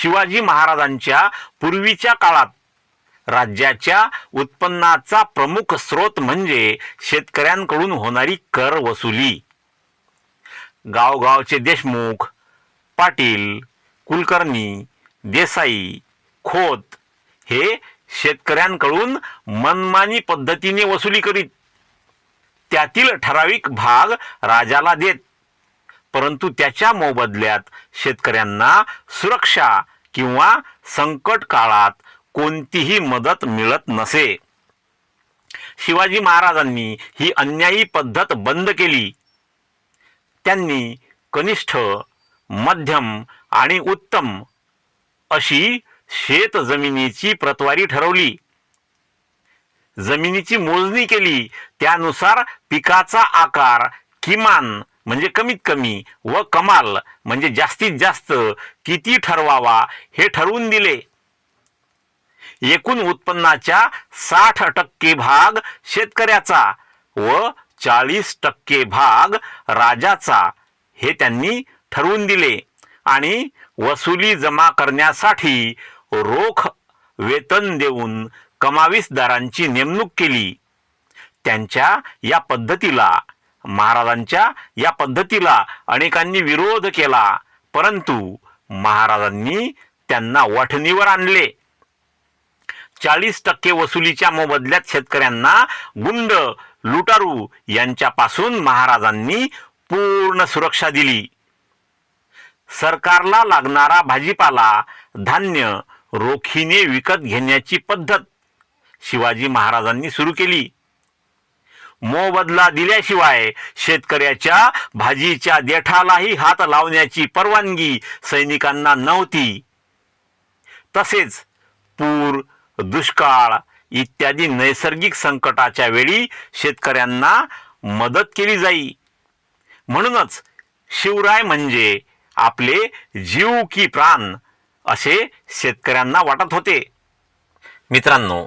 शिवाजी महाराजांच्या पूर्वीच्या काळात राज्याच्या उत्पन्नाचा प्रमुख स्रोत म्हणजे शेतकऱ्यांकडून होणारी कर वसुली. गावगावचे देशमुख पाटील कुलकर्णी देसाई खोत हे शेतकऱ्यांकडून मनमानी पद्धतीने वसुली करीत. त्यातील ठराविक भाग राजाला देत परंतु त्याच्या मोबदल्यात शेतकऱ्यांना सुरक्षा किंवा संकट काळात कोणतीही मदत मिळत नसे. शिवाजी महाराजांनी ही अन्यायी पद्धत बंद केली. त्यांनी कनिष्ठ मध्यम आणि उत्तम अशी शेत जमिनीची प्रतवारी ठरवली. जमिनीची मोजणी केली त्यानुसार पिकाचा आकार किमान म्हणजे कमीत कमी व कमाल म्हणजे जास्तीत जास्त किती ठरवावा हे ठरवून दिले. एकूण उत्पन्नाच्या साठ टक्के भाग शेतकऱ्याचा व चाळीस टक्के भाग राजाचा हे त्यांनी ठरवून दिले. आणि वसुली जमा करण्यासाठी रोख वेतन देऊन कमावीसदारांची नेमणूक केली. त्यांच्या या पद्धतीला महाराजांच्या या पद्धतीला अनेकांनी विरोध केला. परंतु महाराजांनी त्यांना वठणीवर आणले. चाळीस टक्के वसुलीच्या मोबदल्यात शेतकऱ्यांना गुंड लुटारू यांच्यापासून महाराजांनी पूर्ण सुरक्षा दिली. सरकारला लागणारा भाजीपाला धान्य रोखीने विकत घेण्याची पद्धत शिवाजी महाराजांनी सुरू केली. मोबदला दिल्याशिवाय शेतकऱ्याच्या भाजीच्या देठालाही हात लावण्याची परवानगी सैनिकांना नव्हती. तसेच पूर दुष्काळ इत्यादी नैसर्गिक संकटाच्या वेळी शेतकऱ्यांना मदत केली जाई. म्हणूनच शिवराय म्हणजे आपले जीव की प्राण असे शेतकऱ्यांना वाटत होते. मित्रांनो